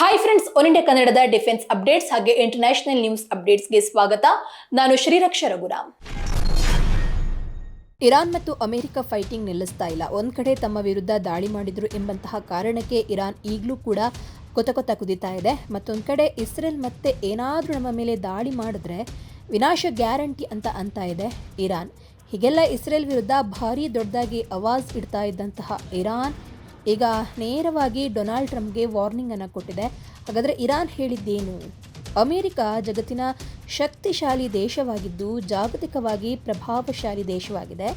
Hi friends one India ಕನ್ನಡದ defence updates ಹಾಗೆ international news ಅಪ್ಡೇಟ್ಸ್ಗೆ ಸ್ವಾಗತ. ನಾನು ಶ್ರೀರಕ್ಷ ರಘುರಾಮ್. ಇರಾನ್ ಮತ್ತು ಅಮೆರಿಕ ಫೈಟಿಂಗ್ ನಿಲ್ಲಿಸ್ತಾ ಇಲ್ಲ. ಒಂದ್ ಕಡೆ ತಮ್ಮ ವಿರುದ್ಧ ದಾಳಿ ಮಾಡಿದ್ರು ಎಂಬಂತಹ ಕಾರಣಕ್ಕೆ ಇರಾನ್ ಈಗಲೂ ಕೂಡ ಕೊತ ಕೊತ ಕುದಿತಾ ಇದೆ. ಮತ್ತೊಂದು ಕಡೆ ಇಸ್ರೇಲ್ ಮತ್ತೆ ಏನಾದರೂ ನಮ್ಮ ಮೇಲೆ ದಾಳಿ ಮಾಡಿದ್ರೆ ವಿನಾಶ ಗ್ಯಾರಂಟಿ ಅಂತ ಅಂತ ಇದೆ ಇರಾನ್. ಹೀಗೆಲ್ಲ ಇಸ್ರೇಲ್ ವಿರುದ್ಧ ಭಾರಿ ದೊಡ್ಡದಾಗಿ ಅವಾಜ್ ಇಡ್ತಾ ಇದ್ದಂತಹ ಇರಾನ್ ಈಗ ನೇರವಾಗಿ ಡೊನಾಲ್ಡ್ ಟ್ರಂಪ್ಗೆ ವಾರ್ನಿಂಗ್ ಅನ್ನು ಕೊಟ್ಟಿದೆ. ಹಾಗಾದರೆ ಇರಾನ್ ಹೇಳಿದ್ದೇನು? ಅಮೆರಿಕ ಜಗತ್ತಿನ ಶಕ್ತಿಶಾಲಿ ದೇಶವಾಗಿದ್ದು ಜಾಗತಿಕವಾಗಿ ಪ್ರಭಾವಶಾಲಿ ದೇಶವಾಗಿದೆ.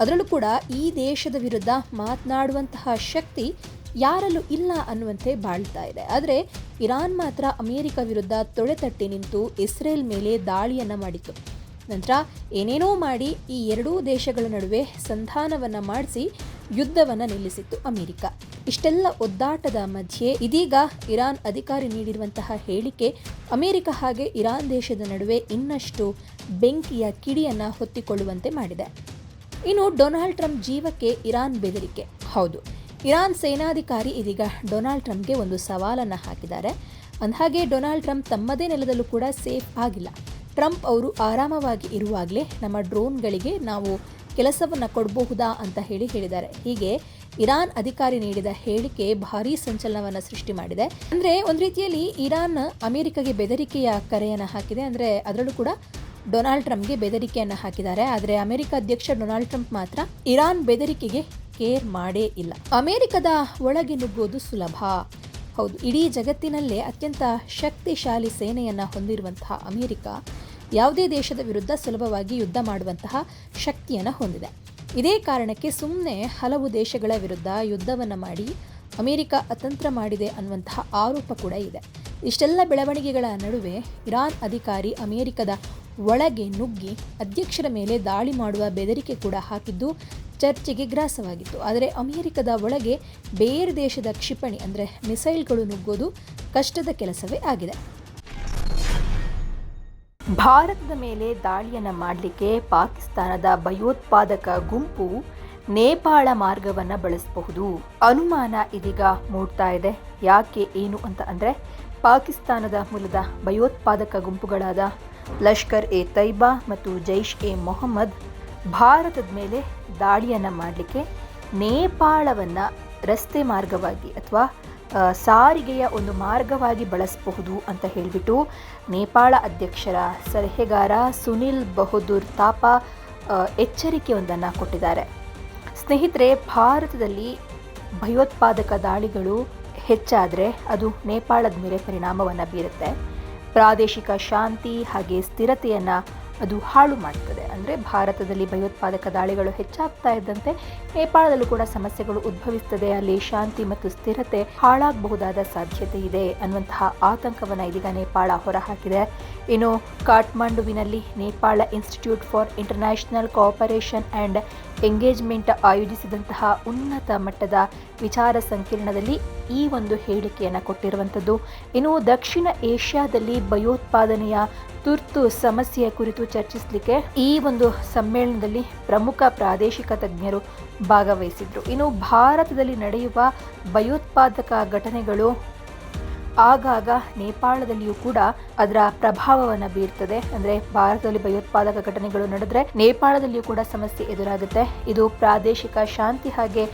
ಅದರಲ್ಲೂ ಕೂಡ ಈ ದೇಶದ ವಿರುದ್ಧ ಮಾತನಾಡುವಂತಹ ಶಕ್ತಿ ಯಾರಲ್ಲೂ ಇಲ್ಲ ಅನ್ನುವಂತೆ ಬಾಳ್ತಾ ಇದೆ. ಆದರೆ ಇರಾನ್ ಮಾತ್ರ ಅಮೆರಿಕ ವಿರುದ್ಧ ತೊಡೆತಟ್ಟಿ ನಿಂತು ಇಸ್ರೇಲ್ ಮೇಲೆ ದಾಳಿಯನ್ನು ಮಾಡಿತು ನಂತರ ಏನೇನೋ ಮಾಡಿ ಈ ಎರಡೂ ದೇಶಗಳ ನಡುವೆ ಸಂಧಾನವನ್ನು ಮಾಡಿಸಿ ಯುದ್ಧವನ್ನು ನಿಲ್ಲಿಸಿತ್ತು ಅಮೆರಿಕ. ಇಷ್ಟೆಲ್ಲ ಒದ್ದಾಟದ ಮಧ್ಯೆ ಇದೀಗ ಇರಾನ್ ಅಧಿಕಾರಿ ನೀಡಿರುವಂತಹ ಹೇಳಿಕೆ ಅಮೆರಿಕ ಹಾಗೆ ಇರಾನ್ ದೇಶದ ನಡುವೆ ಇನ್ನಷ್ಟು ಬೆಂಕಿಯ ಕಿಡಿಯನ್ನು ಹೊತ್ತಿಕೊಳ್ಳುವಂತೆ ಮಾಡಿದೆ. ಇನ್ನು ಡೊನಾಲ್ಡ್ ಟ್ರಂಪ್ ಜೀವಕ್ಕೆ ಇರಾನ್ ಬೆದರಿಕೆ. ಹೌದು, ಇರಾನ್ ಸೇನಾಧಿಕಾರಿ ಇದೀಗ ಡೊನಾಲ್ಡ್ ಟ್ರಂಪ್ಗೆ ಒಂದು ಸವಾಲನ್ನು ಹಾಕಿದ್ದಾರೆ. ಅಂದಹಾಗೆ ಡೊನಾಲ್ಡ್ ಟ್ರಂಪ್ ತಮ್ಮದೇ ನೆಲದಲ್ಲೂ ಕೂಡ ಸೇಫ್ ಆಗಿಲ್ಲ. ಟ್ರಂಪ್ ಅವರು ಆರಾಮವಾಗಿ ಇರುವಾಗಲೇ ನಮ್ಮ ಡ್ರೋನ್ಗಳಿಗೆ ನಾವು ಕೆಲಸವನ್ನು ಕೊಡಬಹುದಾ ಅಂತ ಹೇಳಿ ಹೇಳಿದ್ದಾರೆ. ಹೀಗೆ ಇರಾನ್ ಅಧಿಕಾರಿ ನೀಡಿದ ಹೇಳಿಕೆ ಭಾರೀ ಸಂಚಲನವನ್ನು ಸೃಷ್ಟಿ ಮಾಡಿದೆ. ಅಂದರೆ ಒಂದು ರೀತಿಯಲ್ಲಿ ಇರಾನ್ ಅಮೆರಿಕಗೆ ಬೆದರಿಕೆಯ ಕರೆಯನ್ನು ಹಾಕಿದೆ. ಅಂದರೆ ಅದರಲ್ಲೂ ಕೂಡ ಡೊನಾಲ್ಡ್ ಟ್ರಂಪ್ಗೆ ಬೆದರಿಕೆಯನ್ನು ಹಾಕಿದ್ದಾರೆ. ಆದರೆ ಅಮೆರಿಕ ಅಧ್ಯಕ್ಷ ಡೊನಾಲ್ಡ್ ಟ್ರಂಪ್ ಮಾತ್ರ ಇರಾನ್ ಬೆದರಿಕೆಗೆ ಕೇರ್ ಮಾಡೇ ಇಲ್ಲ. ಅಮೆರಿಕದ ಒಳಗೆ ನುಗ್ಗುವುದು ಸುಲಭ. ಹೌದು, ಇಡೀ ಜಗತ್ತಿನಲ್ಲೇ ಅತ್ಯಂತ ಶಕ್ತಿಶಾಲಿ ಸೇನೆಯನ್ನು ಹೊಂದಿರುವಂತಹ ಅಮೆರಿಕ ಯಾವುದೇ ದೇಶದ ವಿರುದ್ಧ ಸುಲಭವಾಗಿ ಯುದ್ಧ ಮಾಡುವಂತಹ ಶಕ್ತಿಯನ್ನು ಹೊಂದಿದೆ. ಇದೇ ಕಾರಣಕ್ಕೆ ಸುಮ್ಮನೆ ಹಲವು ದೇಶಗಳ ವಿರುದ್ಧ ಯುದ್ಧವನ್ನು ಮಾಡಿ ಅಮೆರಿಕ ಅತಂತ್ರ ಮಾಡಿದೆ ಅನ್ನುವಂತಹ ಆರೋಪ ಕೂಡ ಇದೆ. ಇಷ್ಟೆಲ್ಲ ಬೆಳವಣಿಗೆಗಳ ನಡುವೆ ಇರಾನ್ ಅಧಿಕಾರಿ ಅಮೆರಿಕದ ಒಳಗೆ ನುಗ್ಗಿ ಅಧ್ಯಕ್ಷರ ಮೇಲೆ ದಾಳಿ ಮಾಡುವ ಬೆದರಿಕೆ ಕೂಡ ಹಾಕಿದ್ದು ಚರ್ಚೆಗೆ ಗ್ರಾಸವಾಗಿತ್ತು. ಆದರೆ ಅಮೆರಿಕದ ಒಳಗೆ ಬೇರೆ ದೇಶದ ಕ್ಷಿಪಣಿ ಅಂದರೆ ಮಿಸೈಲ್ಗಳು ನುಗ್ಗೋದು ಕಷ್ಟದ ಕೆಲಸವೇ ಆಗಿದೆ. ಭಾರತದ ಮೇಲೆ ದಾಳಿಯನ್ನು ಮಾಡಲಿಕ್ಕೆ ಪಾಕಿಸ್ತಾನದ ಭಯೋತ್ಪಾದಕ ಗುಂಪು ನೇಪಾಳ ಮಾರ್ಗವನ್ನು ಬಳಸಬಹುದು. ಅನುಮಾನ ಇದೀಗ ಮೂಡ್ತಾ ಇದೆ. ಯಾಕೆ ಏನು ಅಂತ ಅಂದರೆ, ಪಾಕಿಸ್ತಾನದ ಮೂಲದ ಭಯೋತ್ಪಾದಕ ಗುಂಪುಗಳಾದ ಲಷ್ಕರ್ ಎ ತೈಬಾ ಮತ್ತು ಜೈಷ್ ಎ ಮೊಹಮ್ಮದ್ ಭಾರತದ ಮೇಲೆ ದಾಳಿಯನ್ನು ಮಾಡಲಿಕ್ಕೆ ನೇಪಾಳವನ್ನು ರಸ್ತೆ ಮಾರ್ಗವಾಗಿ ಅಥವಾ ಸಾರಿಗೆಯ ಒಂದು ಮಾರ್ಗವಾಗಿ ಬಳಸಬಹುದು ಅಂತ ಹೇಳಿಬಿಟ್ಟು ನೇಪಾಳ ಅಧ್ಯಕ್ಷರ ಸಲಹೆಗಾರ ಸುನಿಲ್ ಬಹದ್ದೂರ್ ತಾಪ ಎಚ್ಚರಿಕೆಯೊಂದನ್ನು ಕೊಟ್ಟಿದ್ದಾರೆ. ಸ್ನೇಹಿತರೆ, ಭಾರತದಲ್ಲಿ ಭಯೋತ್ಪಾದಕ ದಾಳಿಗಳು ಹೆಚ್ಚಾದರೆ ಅದು ನೇಪಾಳದ ಮೇಲೆ ಪರಿಣಾಮವನ್ನು ಬೀರುತ್ತೆ. ಪ್ರಾದೇಶಿಕ ಶಾಂತಿ ಹಾಗೆ ಸ್ಥಿರತೆಯನ್ನು ಅದು ಹಾಳು ಮಾಡ್ತದೆ. ಅಂದರೆ ಭಾರತದಲ್ಲಿ ಭಯೋತ್ಪಾದಕ ದಾಳಿಗಳು ಹೆಚ್ಚಾಗ್ತಾ ಇದ್ದಂತೆ ನೇಪಾಳದಲ್ಲೂ ಕೂಡ ಸಮಸ್ಯೆಗಳು ಉದ್ಭವಿಸುತ್ತದೆ ಅಲ್ಲಿ ಶಾಂತಿ ಮತ್ತು ಸ್ಥಿರತೆ ಹಾಳಾಗಬಹುದಾದ ಸಾಧ್ಯತೆ ಇದೆ ಅನ್ನುವಂತಹ ಆತಂಕವನ್ನು ಇದೀಗ ನೇಪಾಳ ಹೊರಹಾಕಿದೆ. ಇನ್ನು ಕಾಠ್ಮಂಡುವಿನಲ್ಲಿ Nepal institute for international cooperation and engagement ಆಯೋಜಿಸಿದಂತಹ ಉನ್ನತ ಮಟ್ಟದ ವಿಚಾರ ಸಂಕಿರಣದಲ್ಲಿ ಈ ಒಂದು ಹೇಳಿಕೆಯನ್ನು ಕೊಟ್ಟಿರುವಂಥದ್ದು. ಇನ್ನು ದಕ್ಷಿಣ ಏಷ್ಯಾದಲ್ಲಿ ಭಯೋತ್ಪಾದನೆಯ ತುರ್ತು ಸಮಸ್ಯೆಯ ಕುರಿತು ಚರ್ಚಿಸಲಿಕ್ಕೆ ಈ ಒಂದು ಸಮ್ಮೇಳನದಲ್ಲಿ ಪ್ರಮುಖ ಪ್ರಾದೇಶಿಕ ತಜ್ಞರು ಭಾಗವಹಿಸಿದ್ರು. ಇನ್ನು ಭಾರತದಲ್ಲಿ ನಡೆಯುವ ಭಯೋತ್ಪಾದಕ ಘಟನೆಗಳು ಆಗಾಗ ನೇಪಾಳದಲ್ಲಿಯೂ ಕೂಡ ಅದರ ಪ್ರಭಾವವನ್ನು ಬೀರ್ತದೆ. ಅಂದರೆ ಭಾರತದಲ್ಲಿ ಭಯೋತ್ಪಾದಕ ಘಟನೆಗಳು ನಡೆದ್ರೆ ನೇಪಾಳದಲ್ಲಿಯೂ ಕೂಡ ಸಮಸ್ಯೆ ಎದುರಾಗುತ್ತೆ. ಇದು ಪ್ರಾದೇಶಿಕ ಶಾಂತಿ ಹಾಗೆ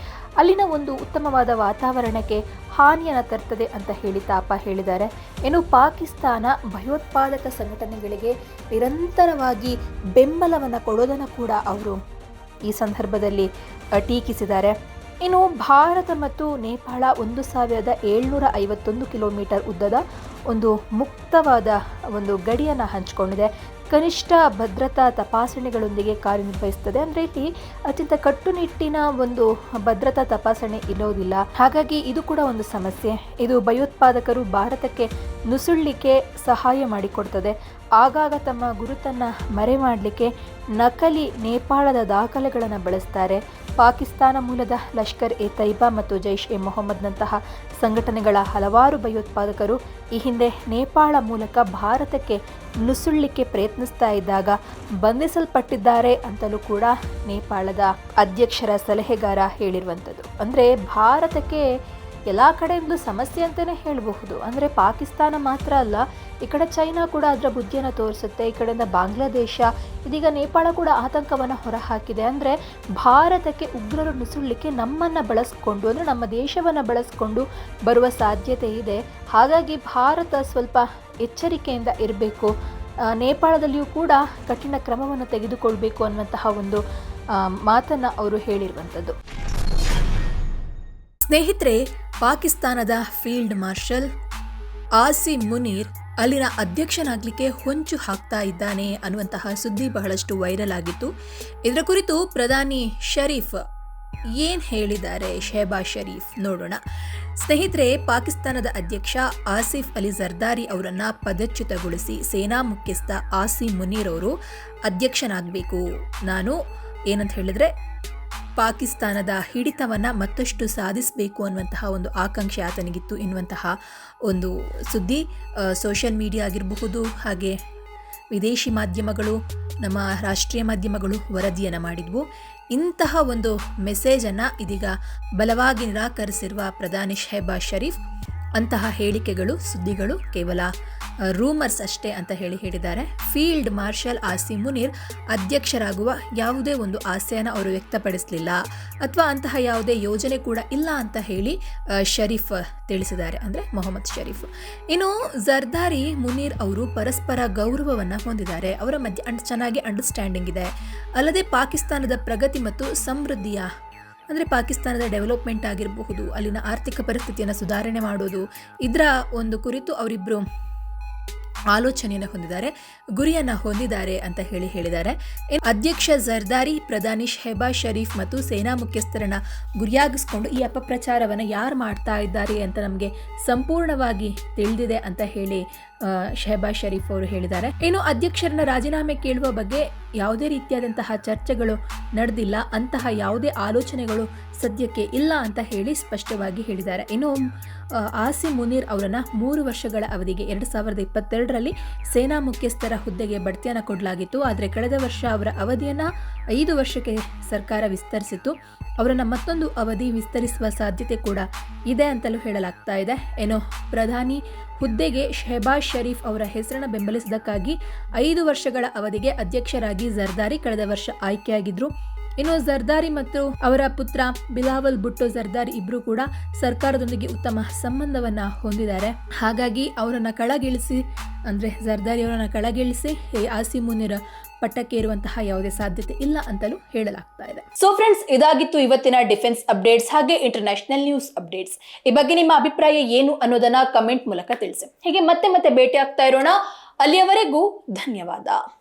ಅಲ್ಲಿನ ಒಂದು ಉತ್ತಮವಾದ ವಾತಾವರಣಕ್ಕೆ ಹಾನಿಯನ್ನು ತರ್ತದೆ ಅಂತ ಹೇಳಿ ತಾಪ ಹೇಳಿದ್ದಾರೆ. ಇನ್ನು ಪಾಕಿಸ್ತಾನ ಭಯೋತ್ಪಾದಕ ಸಂಘಟನೆಗಳಿಗೆ ನಿರಂತರವಾಗಿ ಬೆಂಬಲವನ್ನು ಕೊಡೋದನ್ನು ಕೂಡ ಅವರು ಈ ಸಂದರ್ಭದಲ್ಲಿ ಟೀಕಿಸಿದ್ದಾರೆ. ಇನ್ನು ಭಾರತ ಮತ್ತು ನೇಪಾಳ ಒಂದು ಸಾವಿರದ ಏಳ್ನೂರ ಐವತ್ತೊಂದು ಕಿಲೋಮೀಟರ್ ಉದ್ದದ ಒಂದು ಮುಕ್ತವಾದ ಒಂದು ಗಡಿಯನ್ನು ಹಂಚಿಕೊಂಡಿದೆ. ಕನಿಷ್ಠ ಭದ್ರತಾ ತಪಾಸಣೆಗಳೊಂದಿಗೆ ಕಾರ್ಯನಿರ್ವಹಿಸ್ತದೆ ಅಂದರೆ ಇಲ್ಲಿ ಅತ್ಯಂತ ಕಟ್ಟುನಿಟ್ಟಿನ ಒಂದು ಭದ್ರತಾ ತಪಾಸಣೆ ಇರೋದಿಲ್ಲ. ಹಾಗಾಗಿ ಇದು ಕೂಡ ಒಂದು ಸಮಸ್ಯೆ. ಇದು ಭಯೋತ್ಪಾದಕರು ಭಾರತಕ್ಕೆ ನುಸುಳಲಿಕ್ಕೆ ಸಹಾಯ ಮಾಡಿಕೊಡ್ತದೆ. ಆಗಾಗ ತಮ್ಮ ಗುರುತನ್ನು ಮರೆ ಮಾಡಲಿಕ್ಕೆ ನಕಲಿ ನೇಪಾಳದ ದಾಖಲೆಗಳನ್ನು ಬಳಸ್ತಾರೆ. ಪಾಕಿಸ್ತಾನ ಮೂಲದ ಲಷ್ಕರ್ ಎ ತೈಬಾ ಮತ್ತು ಜೈಷ್ ಎ ಮೊಹಮ್ಮದ್ನಂತಹ ಸಂಘಟನೆಗಳ ಹಲವಾರು ಭಯೋತ್ಪಾದಕರು ಈ ಹಿಂದೆ ನೇಪಾಳ ಮೂಲಕ ಭಾರತಕ್ಕೆ ನುಸುಳಲಿಕ್ಕೆ ಪ್ರಯತ್ನಿಸ್ತಾ ಇದ್ದಾಗ ಬಂಧಿಸಲ್ಪಟ್ಟಿದ್ದಾರೆ ಅಂತಲೂ ಕೂಡ ನೇಪಾಳದ ಅಧ್ಯಕ್ಷರ ಸಲಹೆಗಾರ ಹೇಳಿರುವಂಥದ್ದು. ಅಂದರೆ ಭಾರತಕ್ಕೆ ಎಲ್ಲ ಕಡೆಯಿಂದಲೂ ಸಮಸ್ಯೆ ಅಂತಲೇ ಹೇಳಬಹುದು. ಅಂದರೆ ಪಾಕಿಸ್ತಾನ ಮಾತ್ರ ಅಲ್ಲ, ಈ ಕಡೆ ಚೈನಾ ಕೂಡ ಅದರ ಬುದ್ಧಿಯನ್ನು ತೋರಿಸುತ್ತೆ, ಈ ಕಡೆಯಿಂದ ಬಾಂಗ್ಲಾದೇಶ, ಇದೀಗ ನೇಪಾಳ ಕೂಡ ಆತಂಕವನ್ನು ಹೊರಹಾಕಿದೆ. ಅಂದರೆ ಭಾರತಕ್ಕೆ ಉಗ್ರರು ನುಸುಳಲಿಕ್ಕೆ ನಮ್ಮನ್ನು ಬಳಸ್ಕೊಂಡು, ಅಂದರೆ ನಮ್ಮ ದೇಶವನ್ನು ಬಳಸ್ಕೊಂಡು ಬರುವ ಸಾಧ್ಯತೆ ಇದೆ. ಹಾಗಾಗಿ ಭಾರತ ಸ್ವಲ್ಪ ಎಚ್ಚರಿಕೆಯಿಂದ ಇರಬೇಕು. ನೇಪಾಳದಲ್ಲಿಯೂ ಕೂಡ ಕಠಿಣ ಕ್ರಮವನ್ನು ತೆಗೆದುಕೊಳ್ಬೇಕು ಅನ್ನುವಂತಹ ಒಂದು ಮಾತನ್ನು ಅವರು ಹೇಳಿರುವಂಥದ್ದು. ಸ್ನೇಹಿತರೆ ಪಾಕಿಸ್ತಾನದ ಫೀಲ್ಡ್ ಮಾರ್ಷಲ್ ಆಸಿ ಮುನೀರ್ ಅಲ್ಲಿನ ಅಧ್ಯಕ್ಷನಾಗಲಿಕ್ಕೆ ಹೊಂಚು ಹಾಕ್ತಾ ಇದ್ದಾನೆ ಅನ್ನುವಂತಹ ಸುದ್ದಿ ಬಹಳಷ್ಟು ವೈರಲ್ ಆಗಿತ್ತು. ಇದರ ಕುರಿತು ಪ್ರಧಾನಿ ಷರೀಫ್ ಏನ್ ಹೇಳಿದ್ದಾರೆ? ಶೆಹಬಾಜ್ ಷರೀಫ್ ನೋಡೋಣ. ಸ್ನೇಹಿತರೆ, ಪಾಕಿಸ್ತಾನದ ಅಧ್ಯಕ್ಷ ಆಸಿಫ್ ಅಲಿ ಜರ್ದಾರಿ ಅವರನ್ನ ಪದಚ್ಯುತಗೊಳಿಸಿ ಸೇನಾ ಮುಖ್ಯಸ್ಥ ಆಸಿ ಮುನೀರ್ ಅವರು ಅಧ್ಯಕ್ಷನಾಗಬೇಕು. ನಾನು ಏನಂತ ಹೇಳಿದ್ರೆ ಪಾಕಿಸ್ತಾನದ ಹಿಡಿತವನ್ನು ಮತ್ತಷ್ಟು ಸಾಧಿಸಬೇಕು ಅನ್ನುವಂತಹ ಒಂದು ಆಕಾಂಕ್ಷೆ ಆತನಿಗಿತ್ತು ಎನ್ನುವಂತಹ ಒಂದು ಸುದ್ದಿ ಸೋಷಿಯಲ್ ಮೀಡಿಯಾ ಆಗಿರಬಹುದು ಹಾಗೆ ವಿದೇಶಿ ಮಾಧ್ಯಮಗಳು, ನಮ್ಮ ರಾಷ್ಟ್ರೀಯ ಮಾಧ್ಯಮಗಳು ವರದಿಯನ್ನು ಮಾಡಿದ್ವು. ಇಂತಹ ಒಂದು ಮೆಸೇಜನ್ನು ಇದೀಗ ಬಲವಾಗಿ ನಿರಾಕರಿಸಿರುವ ಪ್ರಧಾನಿ ಶೆಹಬಾಜ್ ಶರೀಫ್ ಅಂತಹ ಹೇಳಿಕೆಗಳು, ಸುದ್ದಿಗಳು ಕೇವಲ ರೂಮರ್ಸ್ ಅಷ್ಟೇ ಅಂತ ಹೇಳಿ ಹೇಳಿದ್ದಾರೆ. ಫೀಲ್ಡ್ ಮಾರ್ಷಲ್ ಆಸಿ ಮುನೀರ್ ಅಧ್ಯಕ್ಷರಾಗುವ ಯಾವುದೇ ಒಂದು ಆಸೆಯನ್ನು ಅವರು ವ್ಯಕ್ತಪಡಿಸಲಿಲ್ಲ. ಅಥವಾ ಅಂತಹ ಯಾವುದೇ ಯೋಜನೆ ಕೂಡ ಇಲ್ಲ ಅಂತ ಹೇಳಿ ಶರೀಫ್ ತಿಳಿಸಿದ್ದಾರೆ. ಅಂದರೆ ಮೊಹಮ್ಮದ್ ಶರೀಫ್. ಇನ್ನು ಜರ್ದಾರಿ ಮುನೀರ್ ಅವರು ಪರಸ್ಪರ ಗೌರವವನ್ನು ಹೊಂದಿದ್ದಾರೆ. ಅವರ ಮಧ್ಯೆ ಅಂಡ್, ಚೆನ್ನಾಗಿ ಅಂಡರ್ಸ್ಟ್ಯಾಂಡಿಂಗ್ ಇದೆ. ಅಲ್ಲದೆ ಪಾಕಿಸ್ತಾನದ ಪ್ರಗತಿ ಮತ್ತು ಸಮೃದ್ಧಿಯ, ಅಂದರೆ ಪಾಕಿಸ್ತಾನದ ಡೆವಲಪ್ಮೆಂಟ್ ಆಗಿರಬಹುದು, ಅಲ್ಲಿನ ಆರ್ಥಿಕ ಪರಿಸ್ಥಿತಿಯನ್ನು ಸುಧಾರಣೆ ಮಾಡೋದು, ಇದರ ಒಂದು ಕುರಿತು ಅವರಿಬ್ಬರು ಆಲೋಚನೆಯನ್ನು ಹೊಂದಿದ್ದಾರೆ, ಗುರಿಯನ್ನು ಹೊಂದಿದ್ದಾರೆ ಅಂತ ಹೇಳಿ ಹೇಳಿದ್ದಾರೆ. ಅಧ್ಯಕ್ಷ ಜರ್ದಾರಿ ಪ್ರಧಾನಿ ಶೆಹಬಾಜ್ ಶರೀಫ್ ಮತ್ತು ಸೇನಾ ಮುಖ್ಯಸ್ಥರನ್ನ ಗುರಿಯಾಗಿಸ್ಕೊಂಡು ಈ ಅಪಪ್ರಚಾರವನ್ನು ಯಾರು ಮಾಡ್ತಾ ಇದ್ದಾರೆ ಅಂತ ನಮಗೆ ಸಂಪೂರ್ಣವಾಗಿ ತಿಳಿದಿದೆ ಅಂತ ಹೇಳಿ ಶೆಹಬಾಜ್ ಶರೀಫ್ ಅವರು ಹೇಳಿದ್ದಾರೆ. ಇನ್ನು ಅಧ್ಯಕ್ಷರನ್ನ ರಾಜೀನಾಮೆ ಕೇಳುವ ಬಗ್ಗೆ ಯಾವುದೇ ರೀತಿಯಾದಂತಹ ಚರ್ಚೆಗಳು ನಡೆದಿಲ್ಲ. ಅಂತಹ ಯಾವುದೇ ಆಲೋಚನೆಗಳು ಸದ್ಯಕ್ಕೆ ಇಲ್ಲ ಅಂತ ಹೇಳಿ ಸ್ಪಷ್ಟವಾಗಿ ಹೇಳಿದ್ದಾರೆ. ಇನ್ನು ಆಸಿ ಮುನೀರ್ ಅವರನ್ನು ಮೂರು ವರ್ಷಗಳ ಅವಧಿಗೆ ಎರಡು ಸಾವಿರದ ಇಪ್ಪತ್ತೆರಡರಲ್ಲಿ ಸೇನಾ ಮುಖ್ಯಸ್ಥರ ಹುದ್ದೆಗೆ ಬಡ್ತಿಯನ್ನು ಕೊಡಲಾಗಿತ್ತು. ಆದರೆ ಕಳೆದ ವರ್ಷ ಅವರ ಅವಧಿಯನ್ನು ಐದು ವರ್ಷಕ್ಕೆ ಸರ್ಕಾರ ವಿಸ್ತರಿಸಿತ್ತು. ಅವರನ್ನು ಮತ್ತೊಂದು ಅವಧಿ ವಿಸ್ತರಿಸುವ ಸಾಧ್ಯತೆ ಕೂಡ ಇದೆ ಅಂತಲೂ ಹೇಳಲಾಗ್ತಾ ಇದೆ. ಏನೋ ಪ್ರಧಾನಿ ಹುದ್ದೆಗೆ ಶೆಹಬಾಜ್ ಶರೀಫ್ ಅವರ ಹೆಸರನ್ನು ಬೆಂಬಲಿಸಿದ್ದಕ್ಕಾಗಿ ಐದು ವರ್ಷಗಳ ಅವಧಿಗೆ ಅಧ್ಯಕ್ಷರಾಗಿ ಜರ್ದಾರಿ ಕಳೆದ ವರ್ಷ ಆಯ್ಕೆಯಾಗಿದ್ರು. ಇನ್ನು ಜರ್ದಾರಿ ಮತ್ತು ಅವರ ಪುತ್ರ ಬಿಲಾವಲ್ ಭುಟ್ಟೋ ಜರ್ದಾರಿ ಇಬ್ರು ಕೂಡ ಸರ್ಕಾರದೊಂದಿಗೆ ಉತ್ತಮ ಸಂಬಂಧವನ್ನ ಹೊಂದಿದ್ದಾರೆ. ಹಾಗಾಗಿ ಅವರನ್ನು ಕಳಗಿಳಿಸಿ, ಅಂದ್ರೆ ಜರ್ದಾರಿ ಅವರನ್ನು ಕಳಗಿಳಿಸಿ ಆಸಿಮುನಿರ ಪಟ್ಟಕ್ಕೆ ಇರುವಂತಹ ಯಾವುದೇ ಸಾಧ್ಯತೆ ಇಲ್ಲ ಅಂತಲೂ ಹೇಳಲಾಗ್ತಾ ಇದೆ. ಸೊ ಫ್ರೆಂಡ್ಸ್ ಇದಾಗಿತ್ತು ಇವತ್ತಿನ ಡಿಫೆನ್ಸ್ ಅಪ್ಡೇಟ್ಸ್ ಹಾಗೆ ಇಂಟರ್ನ್ಯಾಷನಲ್ ನ್ಯೂಸ್ ಅಪ್ಡೇಟ್ಸ್. ಈ ಬಗ್ಗೆ ನಿಮ್ಮ ಅಭಿಪ್ರಾಯ ಏನು ಅನ್ನೋದನ್ನ ಕಮೆಂಟ್ ಮೂಲಕ ತಿಳಿಸಿ. ಹೀಗೆ ಮತ್ತೆ ಮತ್ತೆ ಭೇಟಿ ಆಗ್ತಾ ಇರೋಣ. ಅಲ್ಲಿಯವರೆಗೂ ಧನ್ಯವಾದ.